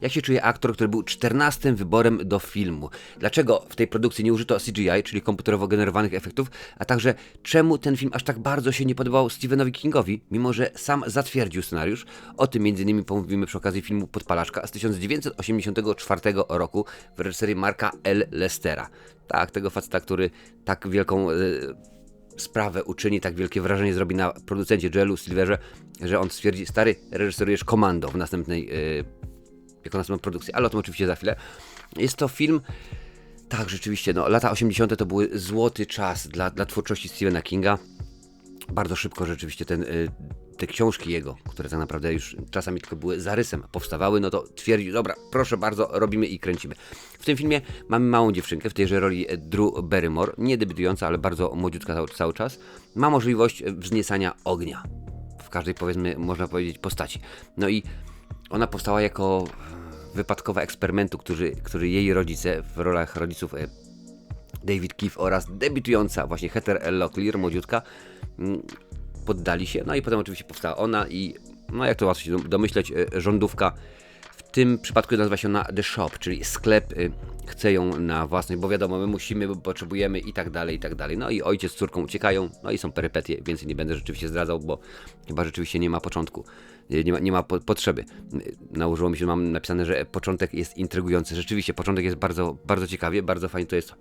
Jak się czuje aktor, który był 14 wyborem do filmu? Dlaczego w tej produkcji nie użyto CGI, czyli komputerowo generowanych efektów, a także czemu ten film aż tak bardzo się nie podobał Stephenowi Kingowi, mimo że sam zatwierdził scenariusz? O tym m.in. pomówimy przy okazji filmu Podpalaczka z 1984 roku w reżyserii Marka L. Lestera. Tak, tego faceta, który tak wielką... Yy, sprawę uczyni, tak wielkie wrażenie zrobi na producencie Joelu Silverze, że on stwierdzi, stary, reżyserujesz komando w następnej yy, jako następną produkcję, ale o tym oczywiście za chwilę. Jest to film, tak rzeczywiście, no, lata 80. to były złoty czas dla, dla twórczości Stephena Kinga. Bardzo szybko rzeczywiście ten, y, te książki jego, które tak naprawdę już czasami tylko były zarysem, powstawały, no to twierdził, dobra, proszę bardzo, robimy i kręcimy. W tym filmie mamy małą dziewczynkę, w tejże roli Drew Barrymore, nie debiutująca, ale bardzo młodziutka cały, cały czas. Ma możliwość wzniecania ognia. W każdej, powiedzmy, można powiedzieć, postaci. No i ona powstała jako wypadkowa eksperymentu, który, który jej rodzice w rolach rodziców e, David Keefe oraz debiutująca właśnie Heather Locklear, młodziutka, mm, poddali się. No i potem oczywiście powstała ona i, no jak to łatwo się domyśleć, e, rządówka w tym przypadku nazywa się ona The Shop, czyli sklep e, chce ją na własność, bo wiadomo, my musimy, potrzebujemy i tak dalej, i tak dalej. No i ojciec z córką uciekają, no i są perypetie, więcej nie będę rzeczywiście zdradzał, bo chyba rzeczywiście nie ma początku, nie ma, nie ma po, potrzeby. Nałożyło mi się, mam napisane, że początek jest intrygujący. Rzeczywiście, początek jest bardzo, bardzo ciekawie, bardzo fajnie to jest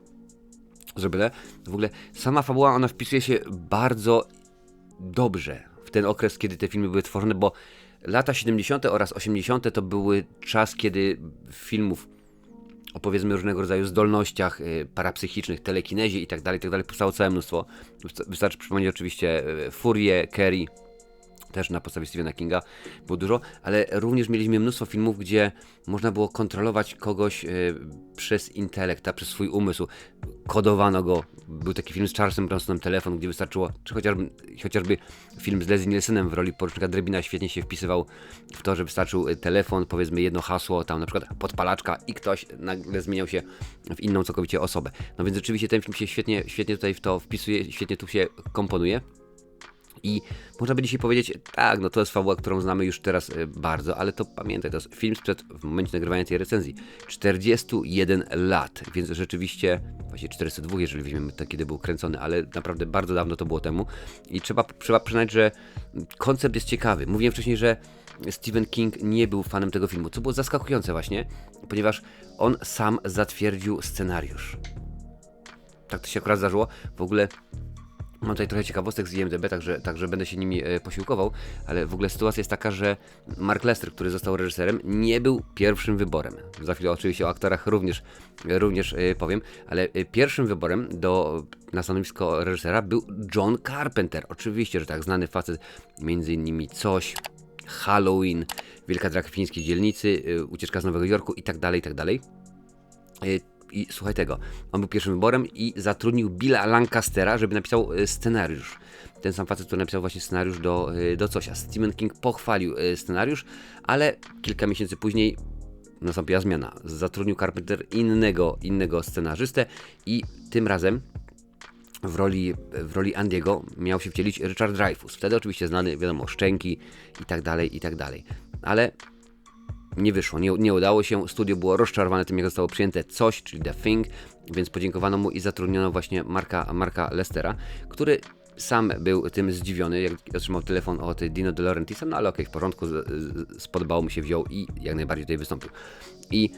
zrobione. W ogóle sama fabuła, ona wpisuje się bardzo dobrze w ten okres, kiedy te filmy były tworzone, bo lata 70. oraz 80. to były czas, kiedy filmów o powiedzmy różnego rodzaju zdolnościach y, parapsychicznych, telekinezie i tak dalej, tak powstało całe mnóstwo. Wystarczy przypomnieć oczywiście y, Furię, Kerry, też na podstawie Stephena Kinga było dużo, ale również mieliśmy mnóstwo filmów, gdzie można było kontrolować kogoś y, przez intelekt, a przez swój umysł. Kodowano go. Był taki film z Charlesem Bronsonem Telefon, gdzie wystarczyło, czy chociażby, chociażby film z Leslie Nielsenem w roli porucznika Drebina świetnie się wpisywał w to, że wystarczył telefon, powiedzmy jedno hasło, tam na przykład podpalaczka i ktoś nagle zmieniał się w inną całkowicie osobę. No więc rzeczywiście ten film się świetnie, świetnie tutaj w to wpisuje, świetnie tu się komponuje. I można by dzisiaj powiedzieć, tak, no to jest fabuła, którą znamy już teraz e, bardzo, ale to pamiętaj, to jest film sprzed, w momencie nagrywania tej recenzji, 41 lat, więc rzeczywiście, właśnie 42, jeżeli weźmiemy to, kiedy był kręcony, ale naprawdę bardzo dawno to było temu i trzeba, trzeba przyznać, że koncept jest ciekawy. Mówiłem wcześniej, że Stephen King nie był fanem tego filmu, co było zaskakujące właśnie, ponieważ on sam zatwierdził scenariusz. Tak to się akurat zdarzyło. W ogóle Mam tutaj trochę ciekawostek z IMDB, także, także będę się nimi e, posiłkował, ale w ogóle sytuacja jest taka, że Mark Lester, który został reżyserem, nie był pierwszym wyborem. Za chwilę oczywiście o aktorach również, również e, powiem, ale e, pierwszym wyborem do, na stanowisko reżysera był John Carpenter. Oczywiście, że tak, znany facet, między innymi Coś, Halloween, Wielka Drak Fińskiej Dzielnicy, Ucieczka z Nowego Jorku i tak dalej, i tak dalej i słuchaj tego, on był pierwszym wyborem i zatrudnił Billa Lancastera, żeby napisał e, scenariusz. Ten sam facet, który napisał właśnie scenariusz do, e, do Cosia. Stephen King pochwalił e, scenariusz, ale kilka miesięcy później nastąpiła zmiana. Zatrudnił Carpenter innego, innego scenarzystę i tym razem w roli, w roli Andiego miał się wcielić Richard Dreyfuss. Wtedy oczywiście znany, wiadomo, Szczęki i tak dalej, i tak dalej. Ale nie wyszło, nie, nie udało się. Studio było rozczarowane tym, jak zostało przyjęte coś, czyli The Thing, więc podziękowano mu i zatrudniono właśnie Marka, Marka Lestera, który sam był tym zdziwiony, jak otrzymał telefon od Dino De Laurentisa, no ale okej, okay, w porządku, spodobało mu się, wziął i jak najbardziej tutaj wystąpił. I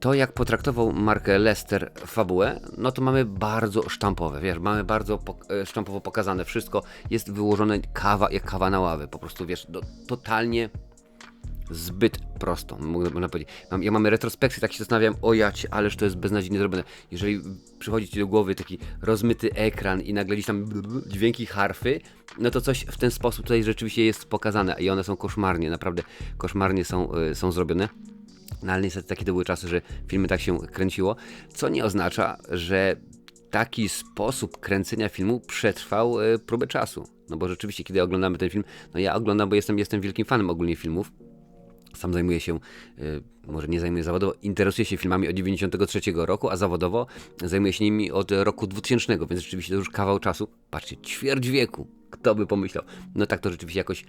to, jak potraktował Mark Lester fabułę, no to mamy bardzo sztampowe, wiesz, mamy bardzo e, sztampowo pokazane wszystko, jest wyłożone kawa, jak kawa na ławy, po prostu, wiesz, do, totalnie zbyt prosto, można powiedzieć. Mam, ja mamy retrospekcję, tak się zastanawiam, o jać, ależ to jest beznadziejnie zrobione. Jeżeli przychodzi ci do głowy taki rozmyty ekran i nagle gdzieś tam dźwięki harfy, no to coś w ten sposób tutaj rzeczywiście jest pokazane i one są koszmarnie, naprawdę koszmarnie są, y, są zrobione. No ale niestety takie to były czasy, że filmy tak się kręciło, co nie oznacza, że taki sposób kręcenia filmu przetrwał y, próbę czasu. No bo rzeczywiście, kiedy oglądamy ten film, no ja oglądam, bo jestem, jestem wielkim fanem ogólnie filmów, Sam zajmuje się, y, może nie zajmuje zawodowo, interesuje się filmami od 93 roku, a zawodowo zajmuje się nimi od roku 2000, więc rzeczywiście to już kawał czasu. Patrzcie, ćwierć wieku. Kto by pomyślał? No tak to rzeczywiście jakoś,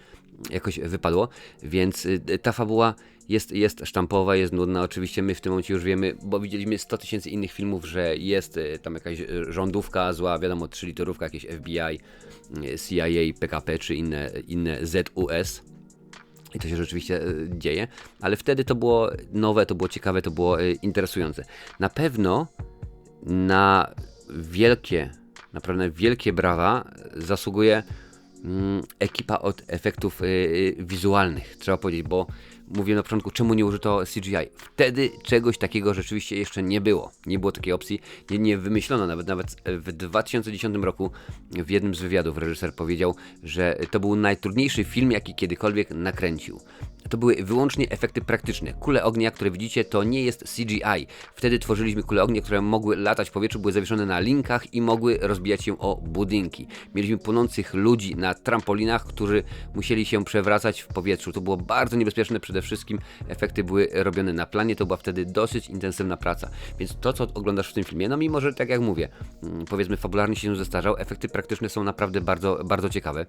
jakoś wypadło, więc y, ta fabuła jest, jest sztampowa, jest nudna. Oczywiście my w tym momencie już wiemy, bo widzieliśmy 100 tysięcy innych filmów, że jest y, tam jakaś rządówka zła, wiadomo, 3 litorówka, jakieś FBI, CIA, PKP czy inne, inne ZUS. I to się rzeczywiście y, dzieje, ale wtedy to było nowe, to było ciekawe, to było y, interesujące. Na pewno na wielkie, naprawdę wielkie brawa zasługuje mm, ekipa od efektów wizualnych, trzeba powiedzieć, bo mówię na początku, czemu nie użyto CGI. Wtedy czegoś takiego rzeczywiście jeszcze nie było. Nie było takiej opcji, nie, nie wymyślono nawet. Nawet w 2010 roku w jednym z wywiadów reżyser powiedział, że to był najtrudniejszy film, jaki kiedykolwiek nakręcił. To były wyłącznie efekty praktyczne. Kule ognia, które widzicie, to nie jest CGI. Wtedy tworzyliśmy kule ognia, które mogły latać w powietrzu, były zawieszone na linkach i mogły rozbijać się o budynki. Mieliśmy płonących ludzi na trampolinach, którzy musieli się przewracać w powietrzu. To było bardzo niebezpieczne, przede wszystkim efekty były robione na planie, to była wtedy dosyć intensywna praca. Więc to, co oglądasz w tym filmie, no mimo, że tak jak mówię, mm, powiedzmy fabularnie się zestarzał, efekty praktyczne są naprawdę bardzo, bardzo ciekawe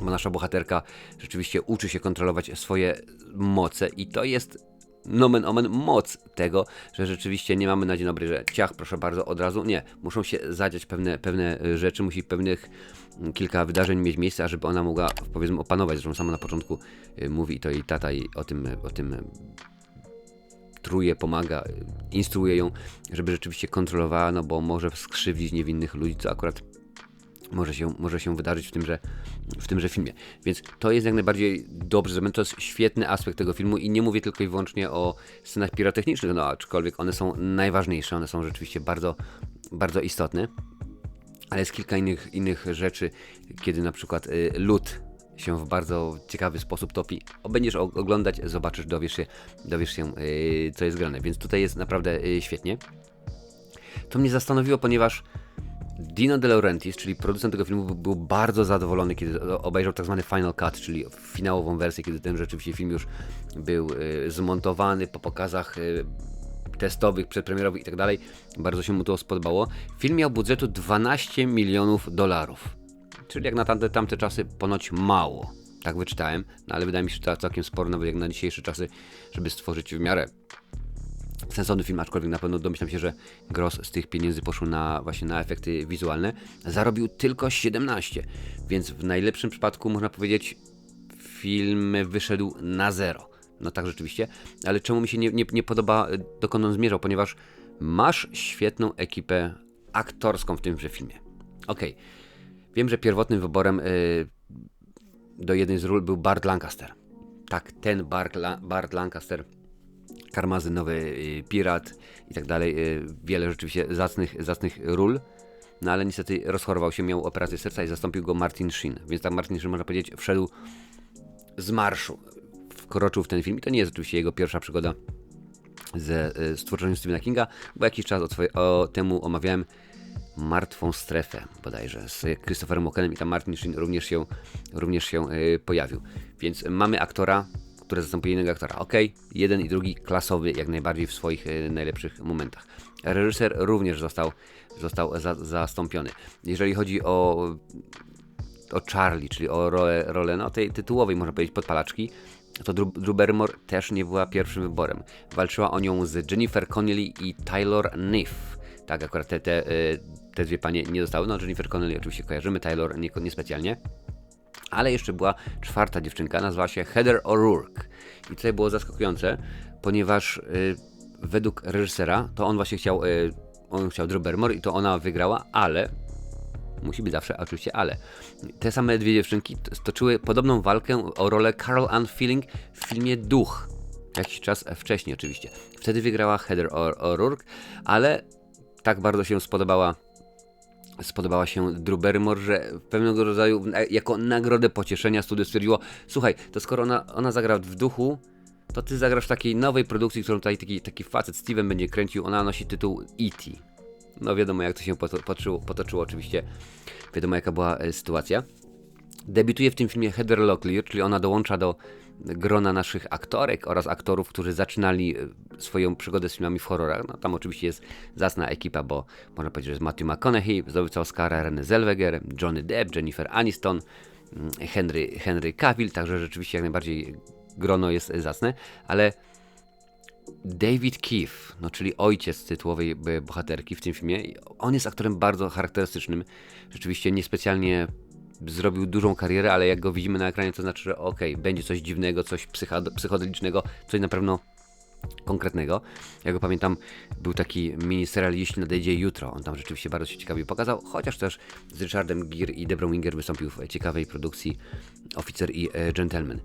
bo nasza bohaterka rzeczywiście uczy się kontrolować swoje moce i to jest nomen omen moc tego, że rzeczywiście nie mamy na dzień że ciach, proszę bardzo, od razu. Nie, muszą się zadziać pewne, pewne rzeczy, musi pewnych mm, kilka wydarzeń mieć miejsce, ażeby ona mogła, powiedzmy, opanować. Zresztą sama na początku y, mówi i to jej tata i o tym, o tym y, truje, pomaga, instruuje ją, żeby rzeczywiście kontrolowała, no bo może skrzywdzić niewinnych ludzi, co akurat może się, może się wydarzyć w tymże, w tymże filmie. Więc to jest jak najbardziej dobrze zrobione. To jest świetny aspekt tego filmu i nie mówię tylko i wyłącznie o scenach pirotechnicznych, no aczkolwiek one są najważniejsze, one są rzeczywiście bardzo, bardzo istotne. Ale jest kilka innych, innych rzeczy, kiedy na przykład y, lód się w bardzo ciekawy sposób topi. Będziesz oglądać, zobaczysz, dowiesz się, dowiesz się y, co jest grane. Więc tutaj jest naprawdę y, świetnie. To mnie zastanowiło, ponieważ Dino De Laurentiis, czyli producent tego filmu, był bardzo zadowolony, kiedy obejrzał tak zwany Final Cut, czyli finałową wersję, kiedy ten rzeczywiście film już był y, zmontowany po pokazach y, testowych, przedpremierowych i tak. Bardzo się mu to spodobało. Film miał budżetu 12 milionów dolarów, czyli jak na tamte, tamte czasy ponoć mało. Tak wyczytałem, no ale wydaje mi się, że to całkiem sporo, nawet jak na dzisiejsze czasy, żeby stworzyć w miarę sensowny film, aczkolwiek na pewno domyślam się, że gros z tych pieniędzy poszło na właśnie na efekty wizualne. Zarobił tylko 17, więc w najlepszym przypadku można powiedzieć film wyszedł na zero. No tak rzeczywiście, ale czemu mi się nie, nie, nie podoba y, dokąd on zmierzał, ponieważ masz świetną ekipę aktorską w tymże filmie. Okej, wiem, że pierwotnym wyborem y, do jednej z ról był Bart Lancaster. Tak, ten Bart, La Bart Lancaster karmazynowy y, pirat i tak dalej. y, Wiele rzeczywiście zacnych, zacnych ról. No ale niestety rozchorował się, miał operację serca i zastąpił go Martin Sheen. Więc tak Martin Sheen, można powiedzieć, wszedł z marszu. Wkroczył w ten film. I to nie jest oczywiście jego pierwsza przygoda ze y, stworzeniem Stephena Kinga, bo jakiś czas o, o temu omawiałem Martwą Strefę bodajże z Christopherem Walkenem i tam Martin Sheen również się, również się y, pojawił. Więc mamy aktora, który zastępuje innego aktora. Ok, jeden i drugi klasowy jak najbardziej w swoich y, najlepszych momentach. Reżyser również został, został za, zastąpiony. Jeżeli chodzi o o Charlie, czyli o rolę, rolę no, tej tytułowej, można powiedzieć, podpalaczki, to Drew, Barrymore też nie była pierwszym wyborem. Walczyła o nią z Jennifer Connelly i Taylor Niff. Tak, akurat te, te, y, te dwie panie nie zostały. No, Jennifer Connelly oczywiście kojarzymy, Taylor nie, niespecjalnie. Ale jeszcze była czwarta dziewczynka, nazywała się Heather O'Rourke. I tutaj było zaskakujące, ponieważ y, według reżysera to on właśnie chciał, y, on chciał Drew Barrymore i to ona wygrała, ale Musi być zawsze, oczywiście, ale. Te same dwie dziewczynki stoczyły podobną walkę o rolę Carol Ann Feeling w filmie Duch. Jakiś czas wcześniej, oczywiście. Wtedy wygrała Heather O'Rourke, ale tak bardzo się spodobała spodobała się Drew Barrymore, że pewnego rodzaju jako nagrodę pocieszenia studio stwierdziło, słuchaj, to skoro ona, ona zagra w duchu, to ty zagrasz w takiej nowej produkcji, którą tutaj taki, taki facet Steven będzie kręcił, ona nosi tytuł E.T. No wiadomo jak to się poto- potoczyło, potoczyło oczywiście, wiadomo jaka była e, sytuacja. Debiutuje w tym filmie Heather Locklear, czyli ona dołącza do, grona naszych aktorek oraz aktorów, którzy zaczynali e, swoją przygodę z filmami w horrorach. No, tam oczywiście jest zasna ekipa, bo można powiedzieć, że jest Matthew McConaughey, zdobywca Oscara, René Zellweger, Johnny Depp, Jennifer Aniston, mm, Henry, Henry Cavill, także rzeczywiście jak najbardziej grono jest zacne, ale David Keefe, no czyli ojciec tytułowej e, bohaterki w tym filmie, on jest aktorem bardzo charakterystycznym. Rzeczywiście niespecjalnie zrobił dużą karierę, ale jak go widzimy na ekranie, to znaczy, że okej, okay, będzie coś dziwnego, coś psychodelicznego, coś na pewno konkretnego. Ja go pamiętam, był taki mini serial Jeśli nadejdzie jutro. On tam rzeczywiście bardzo się ciekawie pokazał, chociaż też z Richardem Gere i Debrą Winger wystąpił w ciekawej produkcji Oficer i e, Gentleman.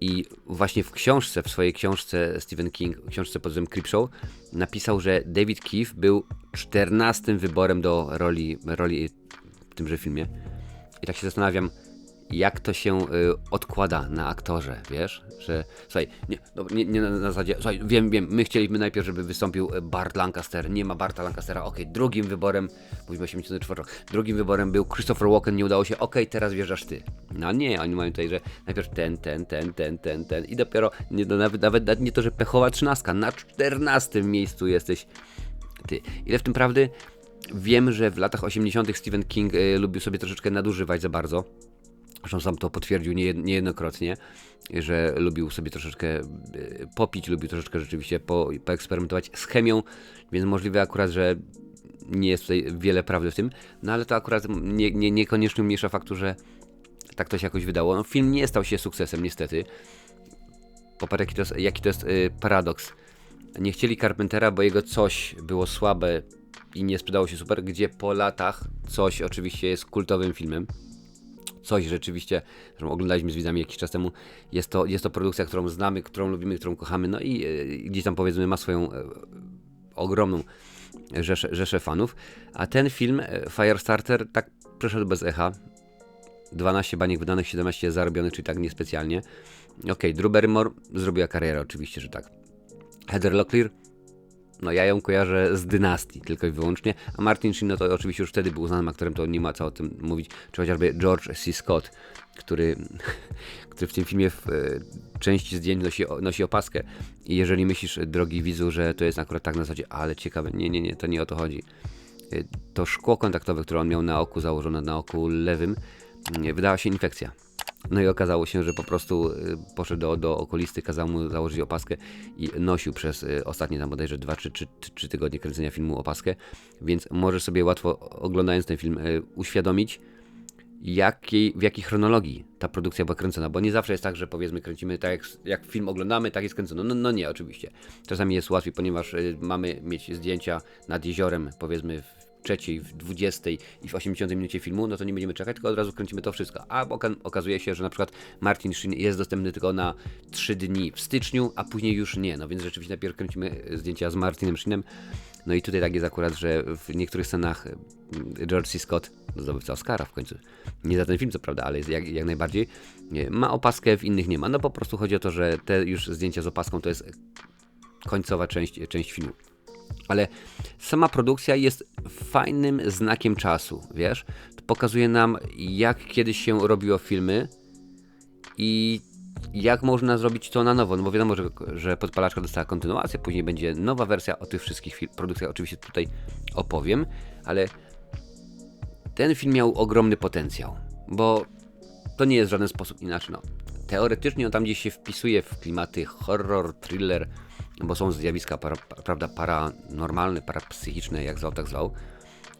I właśnie w książce, w swojej książce Stephen King, książce pod tytułem Creepshow, napisał, że David Keefe był czternastym wyborem do roli, roli w tymże filmie. I tak się zastanawiam, jak to się y, odkłada na aktorze, wiesz? Że, słuchaj, nie, no, nie, nie na, na zasadzie, słuchaj, wiem, wiem, my chcieliśmy najpierw, żeby wystąpił y, Bart Lancaster, nie ma Barta Lancastera, okej, okay, drugim wyborem, mówimy o 84 drugim wyborem był Christopher Walken, nie udało się, okej, okay, teraz wjeżdżasz ty. No nie, oni mają tutaj, że najpierw ten, ten, ten, ten, ten, ten i dopiero, nie, no, nawet, nawet nie to, że pechowa trzynastka, na czternastym miejscu jesteś ty. Ile w tym prawdy? Wiem, że w latach 80. Stephen King y, lubił sobie troszeczkę nadużywać za bardzo. Zresztą sam to potwierdził niejednokrotnie, że lubił sobie troszeczkę y, popić, lubił troszeczkę rzeczywiście po, poeksperymentować z chemią, więc możliwe akurat, że nie jest tutaj wiele prawdy w tym, no ale to akurat nie, nie, niekoniecznie umniejsza faktu, że tak to się jakoś wydało. No, film nie stał się sukcesem, niestety. Popatrz, jaki to jest, jaki to jest yy, paradoks. Nie chcieli Carpentera, bo jego coś było słabe i nie sprzedało się super, gdzie po latach coś oczywiście jest kultowym filmem. Coś rzeczywiście, że oglądaliśmy z widzami jakiś czas temu. Jest to, jest to produkcja, którą znamy, którą lubimy, którą kochamy, no i e, gdzieś tam powiedzmy ma swoją e, ogromną rzeszę, rzeszę fanów. A ten film, e, Firestarter, tak przeszedł bez echa. 12 baniek wydanych, 17 zarobionych, czyli tak niespecjalnie. Okej, okay, Drew Barrymore zrobiła karierę, oczywiście, że tak. Heather Locklear no ja ją kojarzę z dynastii tylko i wyłącznie, a Martin Sheen no to oczywiście już wtedy był znanym aktorem, to nie ma co o tym mówić, czy chociażby George C. Scott, który, który w tym filmie w e, części zdjęć nosi, nosi opaskę i jeżeli myślisz, drogi widzu, że to jest akurat tak na zasadzie, ale ciekawe, nie, nie, nie, to nie o to chodzi. E, to szkło kontaktowe, które on miał na oku założone, na oku lewym, wydała się infekcja. No i okazało się, że po prostu y, poszedł do, do kazał mu założyć opaskę i nosił przez y, ostatnie tam bodajże 2 czy 3, 3 tygodnie kręcenia filmu opaskę, więc możesz sobie łatwo oglądając ten film y, uświadomić, jakiej, w jakiej chronologii ta produkcja była kręcona, bo nie zawsze jest tak, że powiedzmy kręcimy tak jak, jak film oglądamy, tak jest kręcone. No, no nie, oczywiście. Czasami jest łatwiej, ponieważ mamy mieć zdjęcia nad jeziorem, powiedzmy trzeciej, w 20 i w 80 minucie filmu, no to nie będziemy czekać, tylko od razu kręcimy to wszystko. A okazuje się, że na przykład Martin Sheen jest dostępny tylko na 3 dni w styczniu, a później już nie. No więc rzeczywiście najpierw kręcimy zdjęcia z Martinem Sheenem. No i tutaj tak jest akurat, że w niektórych scenach mm, George C. Scott, zdobywca Oscara w końcu, nie za ten film co prawda, ale jak, jak najbardziej, ma opaskę, w innych nie ma. No po prostu chodzi o to, że te już zdjęcia z opaską to jest końcowa część, część filmu ale sama produkcja jest fajnym znakiem czasu, wiesz? Pokazuje nam, jak kiedyś się robiło filmy i jak można zrobić to na nowo. No bo wiadomo, że, że podpalaczka dostała kontynuację, później będzie nowa wersja o tych wszystkich produkcjach. Oczywiście tutaj opowiem, ale ten film miał ogromny potencjał, bo to nie jest w żaden sposób inaczej. No, teoretycznie on tam gdzieś się wpisuje w klimaty horror, thriller, bo są zjawiska para, prawda, paranormalne, parapsychiczne, jak zwał, tak zwał.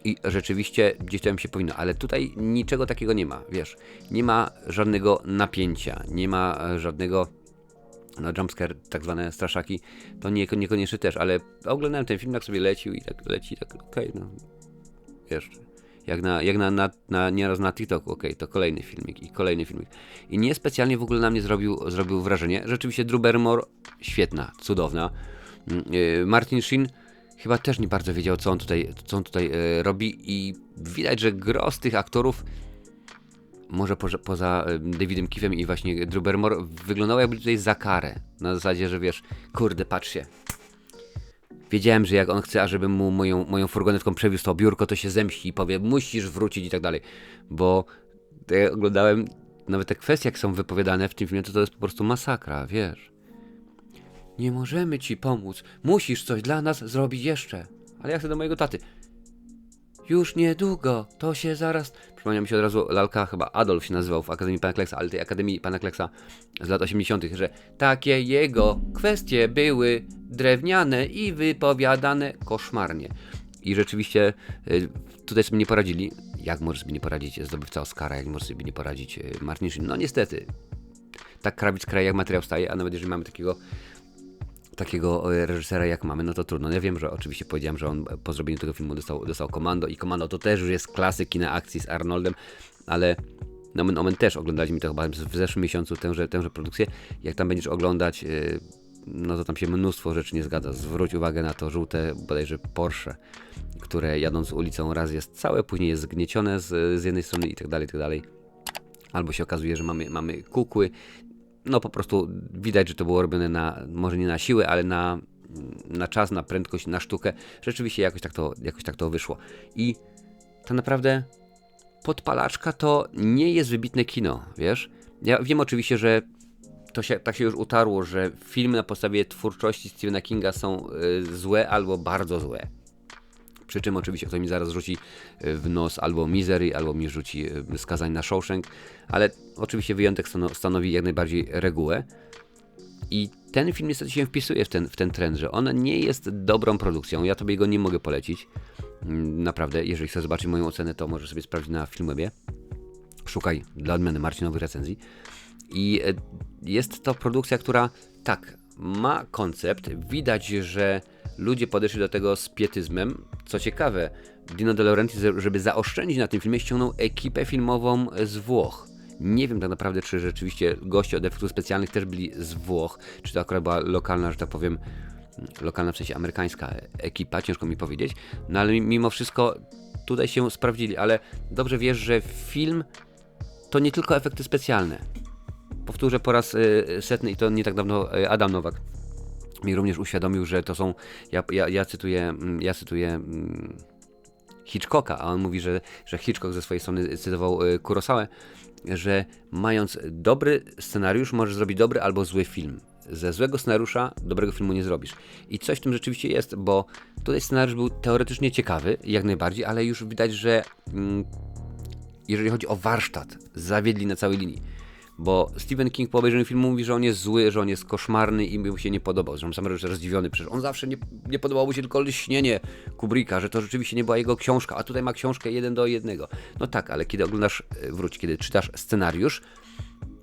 I rzeczywiście gdzieś tam się powinno, ale tutaj niczego takiego nie ma, wiesz. Nie ma żadnego napięcia, nie ma żadnego no jumpscare, tak zwane straszaki, to nie, niekoniecznie też, ale oglądałem ten film, jak sobie lecił i tak leci, tak okej, okay, no wiesz, jak na, jak na, na, na nieraz na TikTok, ok, to kolejny filmik i kolejny filmik. I niespecjalnie w ogóle na mnie zrobił, zrobił wrażenie. Rzeczywiście Drew Barrymore, świetna, cudowna. Mm, y, Martin Sheen chyba też nie bardzo wiedział, co on tutaj, co on tutaj e, robi i widać, że gro z tych aktorów może poza, poza Davidem Kiffem i właśnie Drew Barrymore wyglądało jakby tutaj za karę. Na zasadzie, że wiesz, kurde, patrzcie, Wiedziałem, że jak on chce, ażebym mu moją, moją furgonetką przewiózł to biurko, to się zemści i powie, musisz wrócić i tak dalej. Bo ja oglądałem nawet te kwestie, jak są wypowiadane w tym filmie, to to jest po prostu masakra, wiesz. Nie możemy ci pomóc. Musisz coś dla nas zrobić jeszcze. Ale ja chcę do mojego taty. Już niedługo, to się zaraz. Przypomniał mi się od razu lalka, chyba Adolf się nazywał w Akademii Pana Kleksa, ale tej Akademii Pana Kleksa z lat 80., że takie jego kwestie były drewniane i wypowiadane koszmarnie. I rzeczywiście y, tutaj sobie nie poradzili. Jak może sobie nie poradzić zdobywca Oscara, jak może sobie nie poradzić y, Martin Sheen? No niestety. Tak krawic kraj jak materiał staje, a nawet jeżeli mamy takiego takiego e, reżysera jak mamy, no to trudno. Ja wiem, że oczywiście powiedziałem, że on po zrobieniu tego filmu dostał, dostał Komando i Komando to też już jest klasyk kina akcji z Arnoldem, ale Nomen Omen też oglądaliśmy to chyba w zeszłym miesiącu tęże, tęże produkcję. Jak tam będziesz oglądać, e, no to tam się mnóstwo rzeczy nie zgadza. Zwróć uwagę na to żółte bodajże Porsche, które jadąc ulicą raz jest całe, później jest zgniecione z, z jednej strony i tak dalej, i tak dalej. Albo się okazuje, że mamy, mamy kukły, no po prostu widać, że to było robione na, może nie na siłę, ale na, na czas, na prędkość, na sztukę. Rzeczywiście jakoś tak to, jakoś tak to wyszło. I tak naprawdę podpalaczka to nie jest wybitne kino, wiesz? Ja wiem oczywiście, że to się, tak się już utarło, że filmy na podstawie twórczości Stephena Kinga są y, złe albo bardzo złe. Przy czym oczywiście ktoś mi zaraz rzuci y, w nos albo Misery, albo mi rzuci y, skazań na Shawshank, ale oczywiście wyjątek stano- stanowi jak najbardziej regułę. I ten film niestety się wpisuje w ten, w ten trend, że on nie jest dobrą produkcją. Ja tobie go nie mogę polecić. Mm, Naprawdę, jeżeli chcesz zobaczyć moją ocenę, to możesz sobie sprawdzić na Filmwebie. Szukaj dla odmiany Marcinowych recenzji. I e, jest to produkcja, która tak, ma koncept. Widać, że ludzie podeszli do tego z pietyzmem. Co ciekawe, Dino De Laurentiis, żeby zaoszczędzić na tym filmie, ściągnął ekipę filmową z Włoch. Nie wiem tak naprawdę, czy rzeczywiście goście od efektów specjalnych też byli z Włoch, czy to akurat była lokalna, że tak powiem, lokalna w sensie amerykańska ekipa, ciężko mi powiedzieć. No ale mimo wszystko tutaj się sprawdzili, ale dobrze wiesz, że film to nie tylko efekty specjalne. Powtórzę po raz y, setny i to nie tak dawno y, Adam Nowak mi również uświadomił, że to są, ja, ja, ja cytuję, mm, ja cytuję mm, Hitchcocka, a on mówi, że, że Hitchcock ze swojej strony cytował y, Kurosałę, że mając dobry scenariusz możesz zrobić dobry albo zły film. Ze złego scenariusza dobrego filmu nie zrobisz. I coś w tym rzeczywiście jest, bo tutaj scenariusz był teoretycznie ciekawy, jak najbardziej, ale już widać, że mm, jeżeli chodzi o warsztat, zawiedli na całej linii. Bo Stephen King po obejrzeniu filmu mówi, że on jest zły, że on jest koszmarny i mu się nie podobał. Zresztą sam reżyser zdziwiony, przecież on zawsze nie, nie podobało mu się tylko lśnienie Kubricka, że to rzeczywiście nie była jego książka, a tutaj ma książkę jeden do jednego. No tak, ale kiedy oglądasz, e, wróć, kiedy czytasz scenariusz,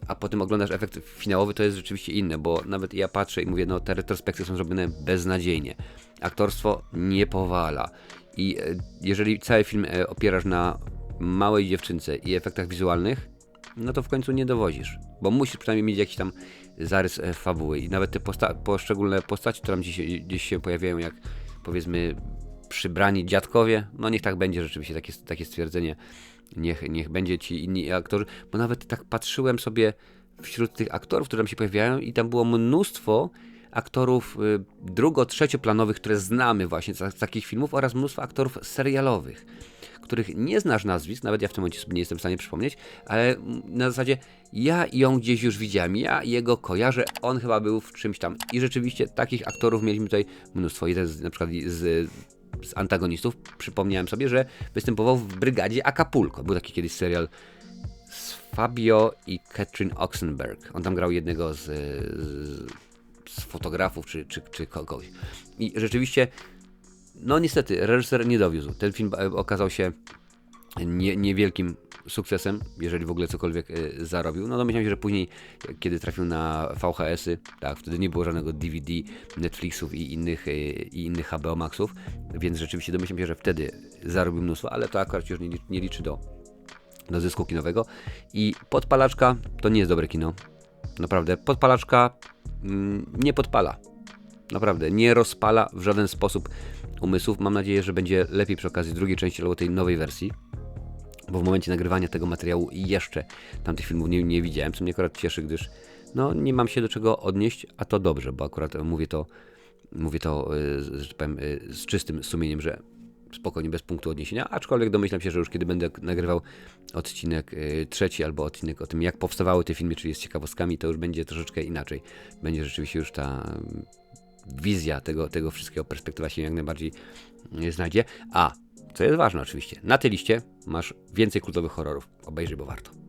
a potem oglądasz efekt finałowy, to jest rzeczywiście inne, bo nawet ja patrzę i mówię, no te retrospekcje są zrobione beznadziejnie. Aktorstwo nie powala. I e, jeżeli cały film e, opierasz na małej dziewczynce i efektach wizualnych, no to w końcu nie dowozisz. Bo musisz przynajmniej mieć jakiś tam zarys e, fabuły. I nawet te posta poszczególne postaci, które tam gdzieś, gdzieś się pojawiają, jak powiedzmy przybrani dziadkowie, no niech tak będzie rzeczywiście takie, takie stwierdzenie. Niech, niech będzie ci inni aktorzy, bo nawet tak patrzyłem sobie wśród tych aktorów, które tam się pojawiają i tam było mnóstwo aktorów y, drugo-trzecioplanowych, które znamy właśnie z, z takich filmów oraz mnóstwo aktorów serialowych których nie znasz nazwisk, nawet ja w tym momencie sobie nie jestem w stanie przypomnieć, ale na zasadzie ja ją gdzieś już widziałem, ja jego kojarzę, on chyba był w czymś tam. I rzeczywiście takich aktorów mieliśmy tutaj mnóstwo. Jeden z, na przykład z, z antagonistów, przypomniałem sobie, że występował w Brygadzie Acapulco. Był taki kiedyś serial z Fabio i Katrin Oxenberg. On tam grał jednego z, z, z fotografów czy, czy, czy kogoś. I rzeczywiście no niestety, reżyser nie dowiózł. Ten film e, okazał się nie, niewielkim sukcesem, jeżeli w ogóle cokolwiek y, zarobił. No domyślam się, że później, kiedy trafił na VHS-y, tak, wtedy nie było żadnego DVD, Netflixów i innych, y, i innych HBO Maxów, więc rzeczywiście domyślam się, że wtedy zarobił mnóstwo, ale to akurat już nie, nie liczy do, do zysku kinowego. I Podpalaczka to nie jest dobre kino. Naprawdę, Podpalaczka mm, nie podpala. Naprawdę, nie rozpala w żaden sposób umysłów. Mam nadzieję, że będzie lepiej przy okazji drugiej części albo tej nowej wersji. Bo w momencie nagrywania tego materiału jeszcze tamtych filmów nie, nie widziałem, co mnie akurat cieszy, gdyż no, nie mam się do czego odnieść, a to dobrze, bo akurat mówię to, mówię to y, że tak powiem, y, z czystym sumieniem, że spokojnie, bez punktu odniesienia, aczkolwiek domyślam się, że już kiedy będę nagrywał odcinek y, trzeci albo odcinek o tym, jak powstawały te filmy, czyli z ciekawostkami, to już będzie troszeczkę inaczej. Będzie rzeczywiście już ta wizja tego, tego wszystkiego, perspektywa się jak najbardziej y, znajdzie. A, co jest ważne oczywiście, na tej liście masz więcej kultowych horrorów. Obejrzyj, bo warto.